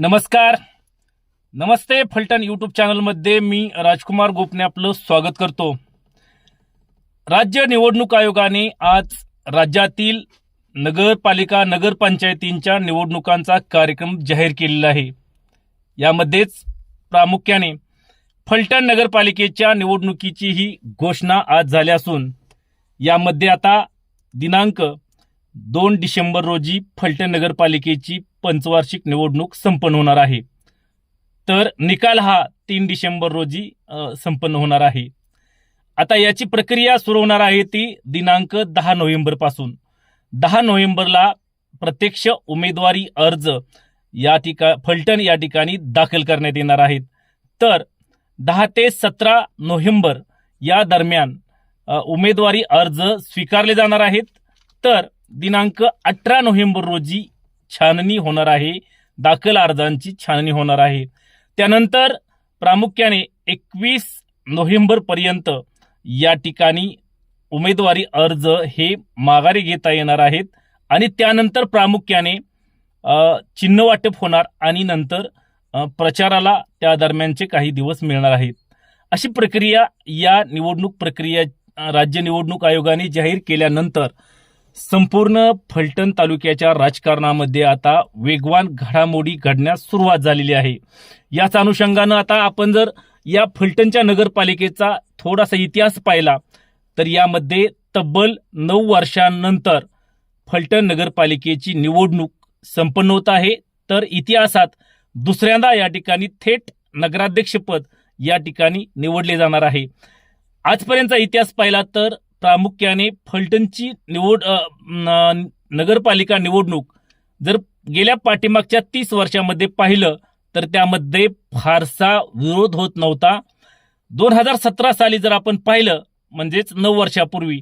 नमस्कार. नमस्ते फलटण यूट्यूब चॅनलमध्ये मी राजकुमार गोपने आपलं स्वागत करतो. राज्य निवडणूक आयोगाने आज राज्यातील नगरपालिका नगरपंचायतींच्या निवडणुकांचा कार्यक्रम जाहीर केलेला आहे. यामध्येच प्रामुख्याने फलटण नगरपालिकेच्या निवडणुकीची ही घोषणा आज झाली असून यामध्ये आता दिनांक दोन डिसेंबर रोजी फलटण नगरपालिकेची पंचवार्षिक निवडणूक संपन्न होणार आहे. तर निकाल हा तीन डिसेंबर रोजी संपन्न होणार आहे. आता याची प्रक्रिया सुरू होणार आहे ती दिनांक दहा नोव्हेंबरपासून दहा नोव्हेंबरला प्रत्यक्ष उमेदवारी अर्ज या ठिका फलटण या ठिकाणी दाखल करण्यात येणार आहेत. तर दहा ते सतरा नोव्हेंबर या दरम्यान उमेदवारी अर्ज स्वीकारले जाणार आहेत. तर दिनांक अठरा नोव्हेंबर रोजी छाननी होणार आहे. दाखल अर्जांची छाननी होणार आहे. त्यानंतर प्रामुख्याने एकवीस नोव्हेंबरपर्यंत या ठिकाणी उमेदवारी अर्ज हे माघारी घेता येणार आहेत. आणि त्यानंतर प्रामुख्याने चिन्ह वाटप होणार आणि नंतर प्रचाराला त्या दरम्यानचे काही दिवस मिळणार आहेत. अशी प्रक्रिया या निवडणूक प्रक्रिया राज्य निवडणूक आयोगाने जाहीर केल्यानंतर संपूर्ण फलटण तालुक्याच्या राजकारणामध्ये आता वेगवान घडामोडी घडण्यास सुरुवात झालेली आहे. याच अनुषंगानं आता आपण जर या फलटणच्या नगरपालिकेचा थोडासा इतिहास पाहिला तर यामध्ये तब्बल नऊ वर्षांनंतर फलटण नगरपालिकेची निवडणूक संपन्न होत आहे. तर इतिहासात दुसऱ्यांदा या ठिकाणी थेट नगराध्यक्षपद या ठिकाणी निवडले जाणार आहे. आजपर्यंतचा इतिहास पाहिला तर प्रामुख्याने फलटणची निवड नगरपालिका निवडणूक जर गेल्या पाठीमागच्या तीस वर्षामध्ये पाहिलं तर त्यामध्ये फारसा विरोध होत नव्हता. दोन हजार सतरा साली जर आपण पाहिलं म्हणजेच नऊ वर्षापूर्वी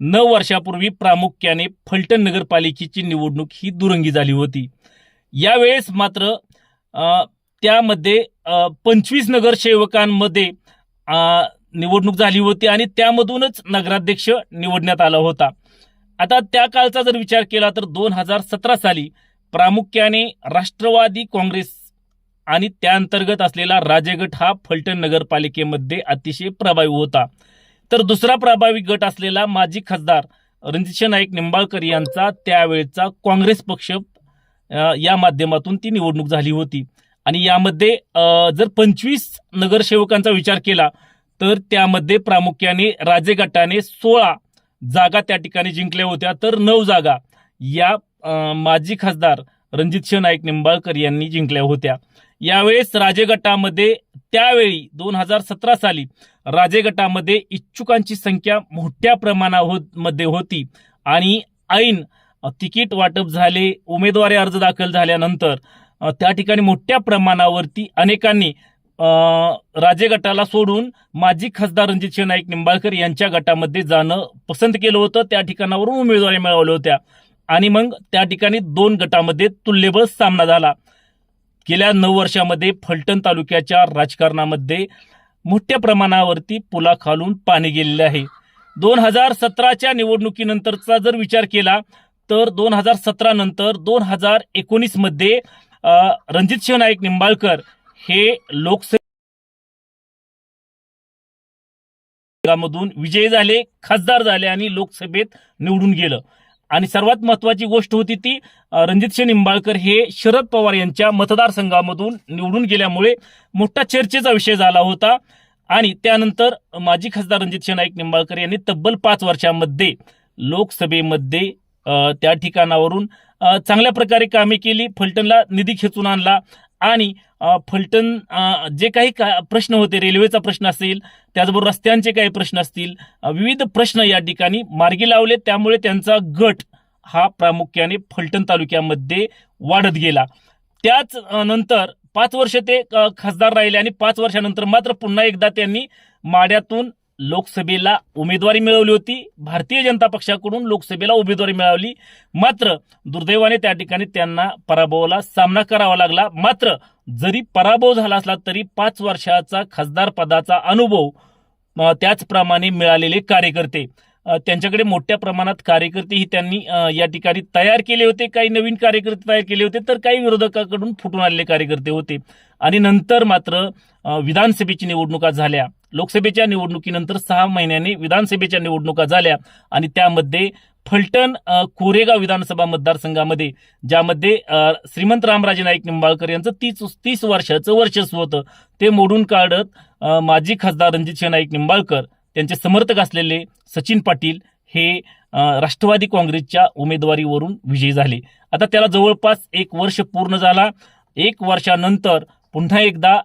नऊ वर्षापूर्वी प्रामुख्याने फलटण नगरपालिकेची निवडणूक ही दुरंगी झाली होती. यावेळेस मात्र त्यामध्ये पंचवीस नगरसेवकांमध्ये निवडणूक झाली होती आणि त्यामधूनच नगराध्यक्ष निवडण्यात आला होता. आता त्या काळचा जर विचार केला तर दोन हजार सतरा साली प्रामुख्याने राष्ट्रवादी काँग्रेस आणि त्या अंतर्गत असलेला राजेगट हा फलटण नगरपालिकेमध्ये अतिशय प्रभावी होता. तर दुसरा प्रभावी गट असलेला माजी खासदार रणजित नाईक निंबाळकर यांचा त्यावेळचा काँग्रेस पक्ष या माध्यमातून ती निवडणूक झाली होती. आणि यामध्ये जर पंचवीस नगरसेवकांचा विचार केला तर त्यामध्ये प्रामुख्याने राजे गटाने सोळा जागा त्या ठिकाणी जिंकल्या होत्या. तर नऊ जागा या माजी खासदार रणजित नाईक निंबाळकर यांनी जिंकल्या होत्या. यावेळेस राजे गटामध्ये त्यावेळी दोन हजार सतरा साली राजे गटामध्ये इच्छुकांची संख्या मोठ्या प्रमाणामध्ये होती आणि ऐन तिकीट वाटप झाले उमेदवारी अर्ज दाखल झाल्यानंतर त्या ठिकाणी मोठ्या प्रमाणावरती अनेकांनी राजे गटाला सोडून माजी खासदार रणजित नाईक निंबाळकर यांच्या गटामध्ये जाणं पसंत केलं होतं. त्या ठिकाणावरून उमेदवारी मिळवल्या होत्या. आणि मग त्या ठिकाणी दोन गटामध्ये तुल्यबळ सामना झाला. गेल्या नऊ वर्षामध्ये फलटण तालुक्याच्या राजकारणामध्ये मोठ्या प्रमाणावरती पुलाखालून पाणी गेलेले आहे. दोन हजार सतराच्या निवडणुकीनंतरचा जर विचार केला तर दोन हजार सतरा नंतर दोन हजार एकोणीसमध्ये रणजित सिंह नाईक निंबाळकर हे लोकसभेमधून विजयी झाले खासदार झाले आणि लोकसभेत निवडून गेलं. आणि सर्वात महत्वाची गोष्ट होती ती रणजितसिंह निंबाळकर हे शरद पवार यांच्या मतदारसंघामधून निवडून गेल्यामुळे मोठा चर्चेचा विषय झाला होता. आणि त्यानंतर माजी खासदार रणजितसिंह नाईक निंबाळकर यांनी तब्बल पाच वर्षामध्ये लोकसभेमध्ये त्या ठिकाणावरून चांगल्या प्रकारे कामे केली. फलटणला निधी खेचून आणला. आणि फलटण जे काही का प्रश्न होते रेल्वेचा प्रश्न असेल त्याचबरोबर रस्त्यांचे काही प्रश्न असतील विविध प्रश्न या ठिकाणी मार्गी लावले त्यामुळे त्यांचा गट हा प्रामुख्याने फलटण तालुक्यामध्ये वाढत गेला. त्याच नंतर पाच वर्ष ते खासदार राहिले आणि पाच वर्षानंतर मात्र पुन्हा एकदा त्यांनी माड्यातून लोकसभेला उमेदवारी मिळवली होती. भारतीय जनता पक्षाकडून लोकसभेला उमेदवारी मिळवली मात्र दुर्दैवाने त्या ठिकाणी त्यांना पराभवाला सामना करावा लागला. मात्र जरी पराभव झाला असला तरी पाच वर्षाचा खासदार पदाचा अनुभव त्याचप्रमाणे मिळालेले कार्यकर्ते. त्यांच्याकडे मोठ्या प्रमाणात कार्यकर्तेही त्यांनी या ठिकाणी तयार केले होते काही नवीन कार्यकर्ते तयार केले होते तर काही विरोधकाकडून फुटून आलेले कार्यकर्ते होते. आणि नंतर मात्र विधानसभेची निवडणुका झाल्या. लोकसभेच्या निवडणुकीनंतर सहा महिन्यांनी विधानसभेच्या निवडणुका झाल्या आणि त्यामध्ये फलटण कोरेगाव विधानसभा मतदारसंघामध्ये ज्यामध्ये श्रीमंत रामराजे नाईक निंबाळकर यांचं तीस तीस वर्षाचं वर्चस्व होतं. ते मोडून काढत माजी खासदार रणजित नाईक निंबाळकर त्यांचे समर्थक असलेले सचिन पाटील हे राष्ट्रवादी काँग्रेसच्या उमेदवारीवरून विजयी झाले. आता त्याला जवळपास एक वर्ष पूर्ण झाला. एक वर्षानंतर पुन्हा एकदा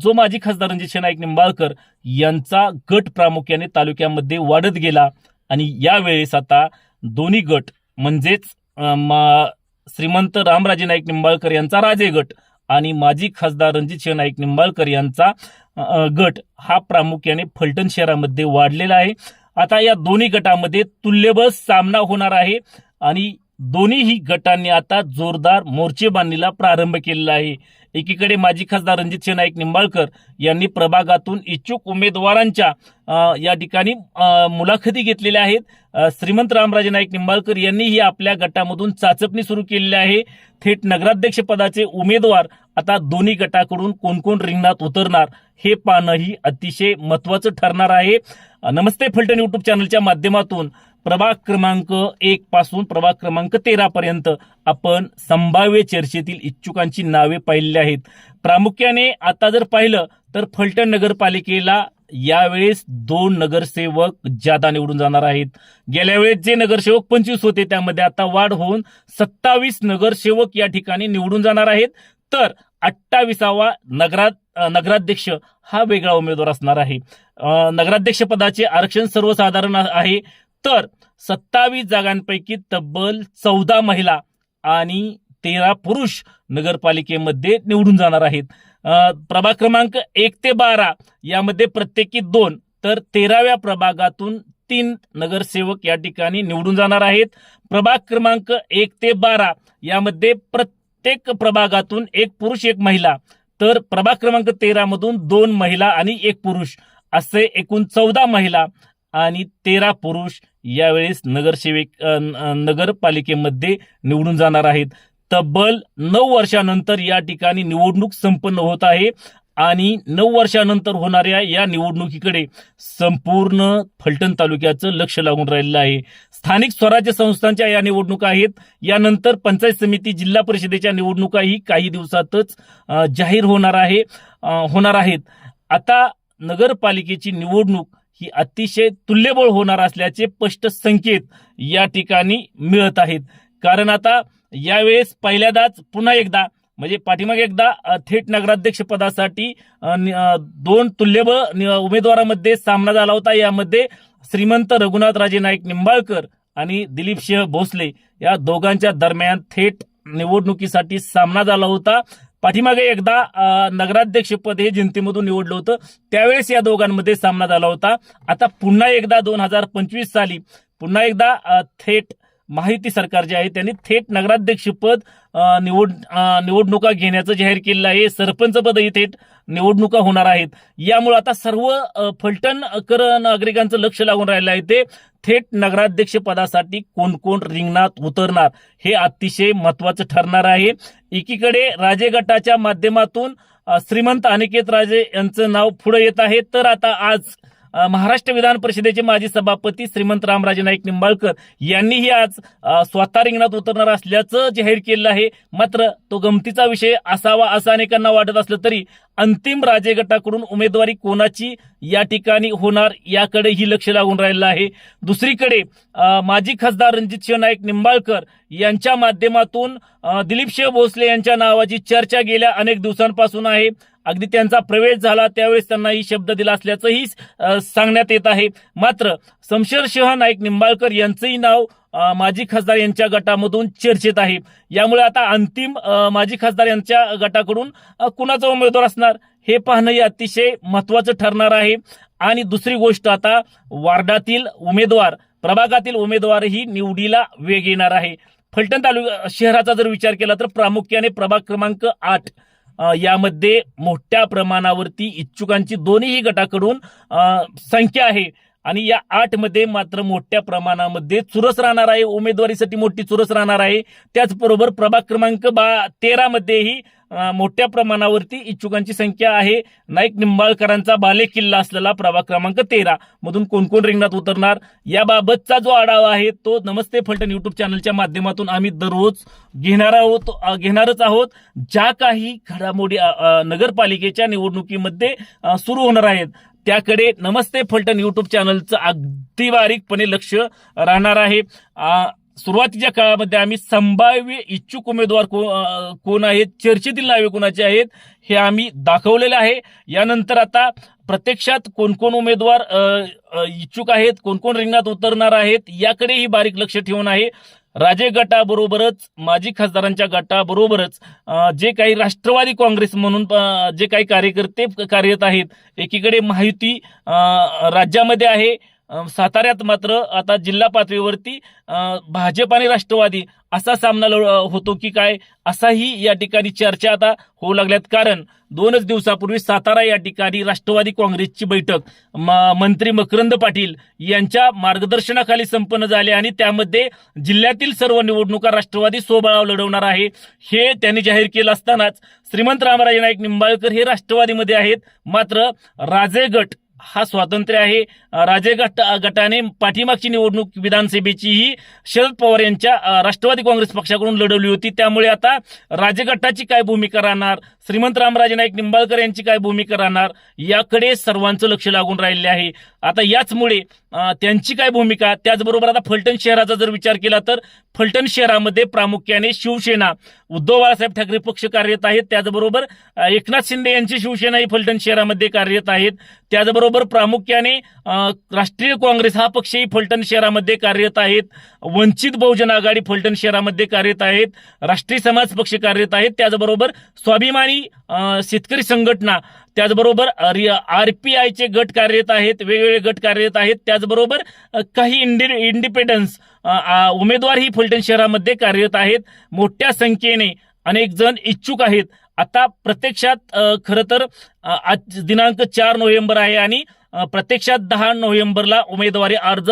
जो माजी खासदार रणजित नाईक निंबाळकर यांचा गट प्रामुख्याने तालुक्यामध्ये वाढत गेला आणि यावेळेस आता दोन्ही गट म्हणजेच मा- श्रीमंत रामराजे नाईक निंबाळकर यांचा राजे गट आणि माजी खासदार रणजित नाईक निंबाळकर यांचा गट हा प्रामुख्याने फलटण शहरामध्ये वाढलेला आहे. आता या दोन्ही गटामध्ये तुल्यबळ सामना होणार आहे आणि दोन्हीही गटांनी आता जोरदार मोर्चेबांधणीला प्रारंभ केलेला आहे. एकीकडे माजी खासदार रणजित नाईक निंबाळकर यांनी प्रभागातून इच्छुक उमेदवारांच्या या ठिकाणी मुलाखती घेतलेल्या आहेत. श्रीमंत रामराजे नाईक निंबाळकर यांनीही आपल्या गटामधून चाचपणी सुरू केलेली आहे. थेट नगराध्यक्ष पदाचे उमेदवार आता दोन्ही गटाकडून कोण कोण रिंगणात उतरणार हे पाहणंही अतिशय महत्वाचं ठरणार आहे. नमस्ते फलटण युट्यूब चॅनलच्या माध्यमातून. प्रभाग क्रमांक एक पासून प्रभाग क्रमांक तेरा पर्यंत आपण संभाव्य चर्चेतील इच्छुकांची नावे पाहिली आहेत. प्रामुख्याने आता जर पाहिलं तर फलटण नगरपालिकेला यावेळेस दोन नगरसेवक जादा निवडून जाणार आहेत. गेल्या वेळेस जे नगरसेवक पंचवीस होते त्यामध्ये आता वाढ होऊन सत्तावीस नगरसेवक या ठिकाणी निवडून जाणार आहेत. तर अठ्ठावीसावा नगरात नगराध्यक्ष हा वेगळा उमेदवार असणार आहे. नगराध्यक्ष पदाचे आरक्षण सर्वसाधारण आहे. तर सत्तावीस जागांपैकी तब्बल चौदा महिला आणि तेरा पुरुष नगरपालिकेमध्ये निवडून जाणार आहेत. प्रभाग क्रमांक एक ते बारा यामध्ये प्रत्येकी दोन तर तेराव्या प्रभागातून तीन नगरसेवक या ठिकाणी निवडून जाणार आहेत. प्रभाग क्रमांक एक ते बारा यामध्ये प्रत्येक प्रभागातून एक पुरुष एक महिला तर प्रभाग क्रमांक तेरा मधून दोन महिला आणि एक पुरुष असे एकूण चौदा महिला आणि तेरा पुरुष यावेळेस नगरसेवक नगरपालिकेमध्ये निवडून जाणार आहेत. तब्बल नऊ वर्षानंतर या ठिकाणी निवडणूक संपन्न होत आहे आणि नऊ वर्षानंतर होणाऱ्या या निवडणुकीकडे संपूर्ण फलटण तालुक्याचं लक्ष लागून राहिलेलं आहे. स्थानिक स्वराज्य संस्थांच्या या निवडणुका आहेत. यानंतर पंचायत समिती जिल्हा परिषदेच्या निवडणुकाही काही दिवसातच जाहीर होणार आहे होणार आहेत. आता नगरपालिकेची निवडणूक ही अतिशय तुल्यबळ होणार असल्याचे स्पष्ट संकेत या ठिकाणी मिळत आहेत. कारण आता यावेळेस पहिल्यांदाच पुन्हा एकदा म्हणजे पाठीमागे एकदा थेट नगराध्यक्ष पदासाठी दोन तुल्यबळ नि- सामना झाला होता. यामध्ये श्रीमंत रघुनाथ राजे नाईक निंबाळकर आणि दिलीप सिंह भोसले या दोघांच्या दरम्यान थेट निवडणुकीसाठी सामना झाला होता. पाठीमागे एकदा नगराध्यक्षपद हे जनतेमधून निवडलं होतं. त्यावेळेस या दोघांमध्ये सामना झाला होता. आता पुन्हा एकदा दोन हजार पंचवीस साली पुन्हा एकदा थेट माहिती सरकार जे आहे त्यांनी थेट नगराध्यक्षपद निवड निवडणुका घेण्याचं जाहीर केलेलं आहे. सरपंच पदही थेट निवडणुका होणार आहेत. यामुळे आता सर्व फलटण कर नागरिकांचं लक्ष लागून राहिलं आहे ते. थेट नगराध्यक्ष पदासाठी कोण कोण रिंगणात उतरणार हे अतिशय महत्वाचं ठरणार आहे. एकीकडे राजे गटाच्या माध्यमातून श्रीमंत अनिकेत राजे यांचं नाव पुढे येत आहे. तर आता आज महाराष्ट्र विधान परिषदेचे माजी सभापती श्रीमंत रामराजे नाईक निंबाळकर यांनीही आज स्वतः रिंगणात उतरणार असल्याचं जाहीर केलं आहे. मात्र तो गमतीचा विषय असावा असं अनेकांना वाटत असलं तरी अंतिम राजे गटाकडून उमेदवारी कोणाची या ठिकाणी होणार याकडेही लक्ष लागून राहिलं आहे. दुसरीकडे माजी खासदार रणजित सिंह नाईक निंबाळकर यांच्या माध्यमातून दिलीप दिलीप भोसले यांच्या नावाची चर्चा गेल्या अनेक दिवसांपासून आहे. अगदी त्यांचा प्रवेश झाला त्यावेळेस त्यांनाही शब्द दिला असल्याचंही सांगण्यात येत आहे. मात्र शमशेरशह नाईक निंबाळकर यांचंही नाव माजी खासदार यांच्या गटामधून चर्चेत आहे. यामुळे आता अंतिम माजी खासदार यांच्या गटाकडून कुणाचा उमेदवार असणार हे पाहणंही अतिशय महत्वाचं ठरणार आहे. आणि दुसरी गोष्ट आता वार्डातील उमेदवार प्रभागातील उमेदवारही निवडीला वेग येणार आहे. फलटण तालुका शहराचा जर विचार केला तर प्रामुख्याने प्रभाग क्रमांक आठ यामध्ये मोठ्या प्रमाणावरती इच्छुकांची दोन्ही गटाकडून संख्या आहे. आणि या आठमध्ये मात्र मोठ्या प्रमाणामध्ये चुरस राहणार आहे. उमेदवारीसाठी मोठी चुरस राहणार आहे. त्याचबरोबर प्रभाग क्रमांक बा तेरामध्येही मोठ्या प्रमाणावरती इच्छुकांची संख्या आहे. नाईक निंबाळकरांचा बाले किल्ला असलेला प्रभाग क्रमांक तेरा मधून कोण कोण रिंगणात उतरणार? याबाबतचा जो आढावा आहे तो नमस्ते फलटण युट्यूब चॅनलच्या माध्यमातून आम्ही दररोज घेणार आहोत घेणारच आहोत. ज्या काही घडामोडी नगरपालिकेच्या निवडणुकीमध्ये सुरू होणार आहेत त्याकडे नमस्ते फलटण युट्यूब चॅनलचं अगदी बारीकपणे लक्ष राहणार आहे. सुरुवातीच्या काळामध्ये आम्ही संभाव्य इच्छुक उमेदवार कोण आहेत चर्चेतील नावे कोणाचे आहेत हे आम्ही दाखवलेले आहे. यानंतर आता प्रत्यक्षात कोण कोण उमेदवार इच्छुक आहेत कोण कोण रिंगणात उतरणार आहेत याकडेही बारीक लक्ष ठेवून आहे. राजे गटाबरोबरच माजी खासदारांच्या गटाबरोबरच जे काही राष्ट्रवादी काँग्रेस म्हणून जे काही कार्यकर्ते कार्यरत आहेत एकीकडे माहिती राज्यामध्ये आहे साताऱ्यात मात्र आता जिल्हा पातळीवरती भाजप आणि राष्ट्रवादी असा सामना लढ- होतो की काय असाही या ठिकाणी चर्चा आता होऊ लागल्यात. कारण दोनच दिवसापूर्वी सातारा या ठिकाणी राष्ट्रवादी काँग्रेसची बैठक मंत्री मकरंद पाटील यांच्या मार्गदर्शनाखाली संपन्न झाली आणि त्यामध्ये जिल्ह्यातील सर्व निवडणुका राष्ट्रवादी स्वबळावर लढवणार आहे हे त्यांनी जाहीर केलं असतानाच श्रीमंत रामराजे नाईक निंबाळकर हे राष्ट्रवादीमध्ये आहेत. मात्र राजे गट हा स्वातंत्र्य आहे. राजे गट गटाने पाठीमागची निवडणूक विधानसभेचीही शरद पवार यांच्या राष्ट्रवादी काँग्रेस पक्षाकडून लढवली होती. त्यामुळे आता राजे गटाची काय भूमिका राहणार? श्रीमंत रामराजे नाईक निंबाळकर यांची काय भूमिका राहणार? याकडे सर्वांचं लक्ष लागून राहिले आहे. आता याचमुळे त्यांची काय भूमिका? त्याचबरोबर आता फलटण शहराचा जर विचार केला तर फलटण शहरामध्ये प्रामुख्याने शिवसेना उद्धव बाळासाहेब ठाकरे पक्ष कार्यरत आहेत. त्याचबरोबर एकनाथ शिंदे यांची शिवसेना ही फलटण शहरामध्ये कार्यरत आहेत. त्याचबरोबर प्रामुख्याने राष्ट्रीय काँग्रेस हा पक्षही फलटण शहरामध्ये कार्यरत आहेत. वंचित बहुजन आघाडी फलटण शहरामध्ये कार्यरत आहेत. राष्ट्रीय समाज पक्ष कार्यरत आहेत. त्याचबरोबर स्वाभिमानी शेतकरी संघटना त्याचबरोबर आर पी आयचे गट कार्यरत आहेत वेगवेगळे गट कार्यरत आहेत. त्याचबरोबर काही इंडि इंडिपेंडन्स उमेदवार ही उमेदवारही फलटण शहरामध्ये कार्यरत आहेत. मोठ्या संख्येने अनेक जण इच्छुक आहेत. आता प्रत्यक्षात खरं तर आज दिनांक चार नोव्हेंबर आहे आणि प्रत्यक्षात दहा नोव्हेंबरला उमेदवारी अर्ज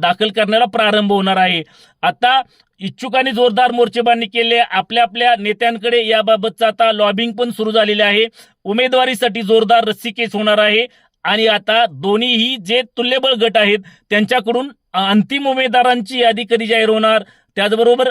दाखल करण्याला प्रारंभ होणार आहे. आता इच्छुकांनी जोरदार मोर्चेबांधणी केली. आपल्या आपल्या नेत्यांकडे याबाबतचं आता लॉबिंग पण सुरू झालेले आहे. उमेदवारीसाठी जोरदार रस्सी केस होणार आहे. आणि आता दोन्हीही जे तुल्यबळ गट आहेत त्यांच्याकडून अंतिम उमेदवारांची यादी कधी जाहीर होणार? त्याचबरोबर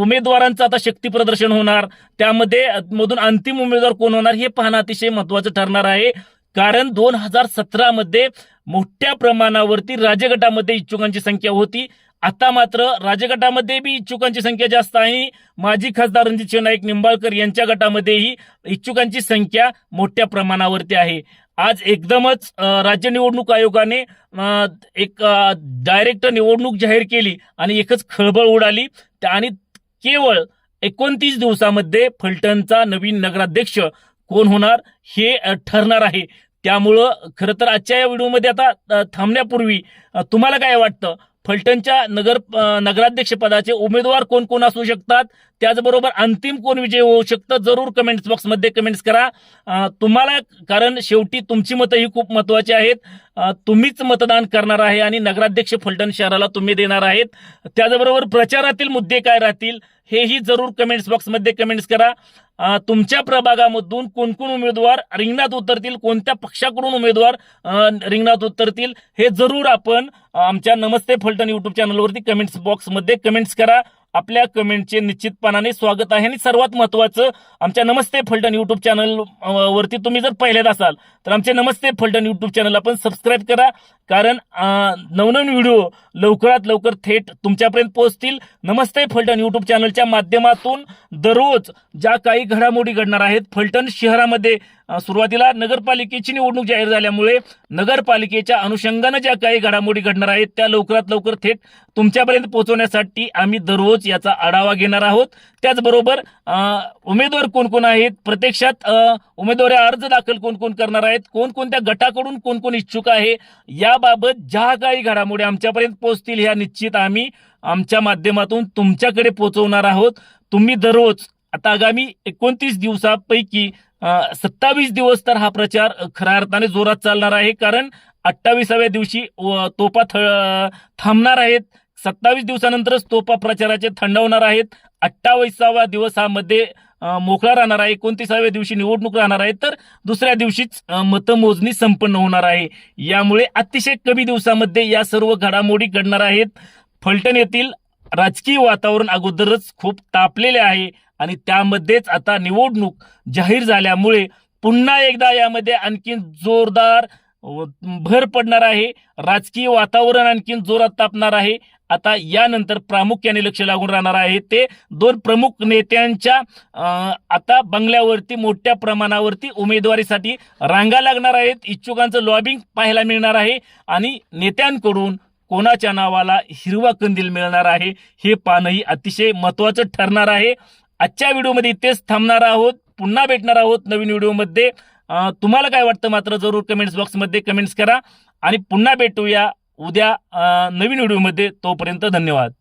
उमेदवारांचं आता शक्ती प्रदर्शन होणार. त्यामध्ये मधून अंतिम उमेदवार कोण होणार हे पाहणं अतिशय महत्वाचं ठरणार आहे. कारण दोन हजार सतरामध्ये मोठ्या प्रमाणावरती राज्यगटामध्ये इच्छुकांची संख्या होती. आता मात्र राजगटामध्ये बी इच्छुकांची संख्या जास्त आहे. माजी खासदार रणजित नाईक निंबाळकर यांच्या गटामध्येही इच्छुकांची संख्या मोठ्या प्रमाणावरती आहे. आज एकदमच राज्य निवडणूक आयोगाने एक डायरेक्ट निवडणूक जाहीर केली आणि एकच खळबळ उडाली. आणि केवळ एकोणतीस दिवसामध्ये फलटणचा नवीन नगराध्यक्ष कोण होणार हे ठरणार आहे. त्यामुळं खरं तर आजच्या या व्हिडिओमध्ये आता थांबण्यापूर्वी तुम्हाला काय वाटतं? फलटणच्या नगर नगराध्यक्षपदाचे उमेदवार कोण कोण असू शकतात? त्याचबरोबर अंतिम कोण विजय होऊ शकतं? जरूर कमेंट्स बॉक्समध्ये कमेंट्स करा. तुम्हाला कारण शेवटी तुमची मतं ही खूप महत्वाची आहेत. तुम्हीच मतदान करणार आहे आणि नगराध्यक्ष फलटण शहराला तुम्ही देणार आहेत. त्याचबरोबर प्रचारातील मुद्दे काय राहतील हेही जरूर कमेंट्स बॉक्समध्ये कमेंट्स करा. तुमच्या प्रभागामधून कोण कोण उमेदवार रिंगणात उतरतील? कोणत्या पक्षाकडून उमेदवार रिंगणात उतरतील? हे जरूर आपण आमच्या नमस्ते फलटण युट्यूब चॅनलवरती कमेंट्स बॉक्समध्ये कमेंट्स करा. आपल्या कमेंटचे निश्चितपणाने स्वागत आहे. आणि सर्वात महत्वाचं आमच्या नमस्ते फलटण युट्यूब चॅनल वरती तुम्ही जर पहिल्यात असाल तर आमचे नमस्ते फलटण युट्यूब चॅनल आपण सबस्क्राईब करा. कारण नवनवीन व्हिडिओ लवकरात लवकर थेट तुमच्यापर्यंत पोहोचतील. नमस्ते फलटण युट्यूब चॅनलच्या माध्यमातून दररोज ज्या काही घडामोडी घडणार आहेत फलटण शहरामध्ये सुरुवातीला नगरपालिकेची निवडणूक जाहीर झाल्यामुळे नगरपालिकेच्या अनुषंगानं ज्या काही घडामोडी घडणार आहेत त्या लवकरात लवकर थेट तुमच्यापर्यंत पोहोचवण्यासाठी आम्ही दररोज याचा आढावा घेणार आहोत. त्याचबरोबर उमेदवार कोण कोण आहेत प्रत्यक्षात उमेदवारी अर्ज दाखल कोण कोण करणार आहेत कोणकोणत्या गटाकडून कोण कोण इच्छुक आहे याबाबत ज्या काही घडामोडी आमच्यापर्यंत पोहोचतील ह्या निश्चित आम्ही आमच्या माध्यमातून तुमच्याकडे पोहोचवणार आहोत. तुम्ही दररोज आता आगामी एकोणतीस दिवसापैकी सत्तावीस दिवस तर हा प्रचार खऱ्या अर्थाने जोरात चालणार आहे कारण अठ्ठावीसाव्या दिवशी व तोपा थांबणार आहेत. सत्तावीस दिवसानंतरच तोपा प्रचाराचे थंडवणार आहेत. अठ्ठावीसावा दिवस हा मध्ये मोकळा राहणार आहे. एकोणतीसाव्या दिवशी निवडणूक राहणार आहे. तर दुसऱ्या दिवशीच मतमोजणी संपन्न होणार आहे. यामुळे अतिशय कमी दिवसामध्ये या सर्व घडामोडी घडणार आहेत. फलटण येथील राजकीय वातावरण अगोदरच खूप तापलेले आहे. आणि त्यामध्येच आता निवडणूक जाहीर झाल्यामुळे पुन्हा एकदा यामध्ये आणखीन जोरदार भर पडणार आहे. राजकीय वातावरण आणखीन जोरात तापणार आहे. आता यानंतर प्रामुख्याने लक्ष लागून राहणार आहे ते दोन प्रमुख नेत्यांच्या आता बंगल्यावरती मोठ्या प्रमाणावरती उमेदवारीसाठी रांगा लागणार आहेत. इच्छुकांचं लॉबिंग पाहायला मिळणार आहे. आणि नेत्यांकडून कोणाच्या नावाला हिरवा कंदील मिळणार आहे हे पाहणंही अतिशय महत्वाचं ठरणार आहे. आजच्या व्हिडिओमध्ये इथेच थांबणार आहोत. पुन्हा भेटणार आहोत नवीन व्हिडिओमध्ये. तुम्हाला काय वाटतं मात्र जरूर कमेंट्स बॉक्समध्ये कमेंट्स करा. आणि पुन्हा भेटूया उद्या नवीन व्हिडिओमध्ये. तोपर्यंत धन्यवाद.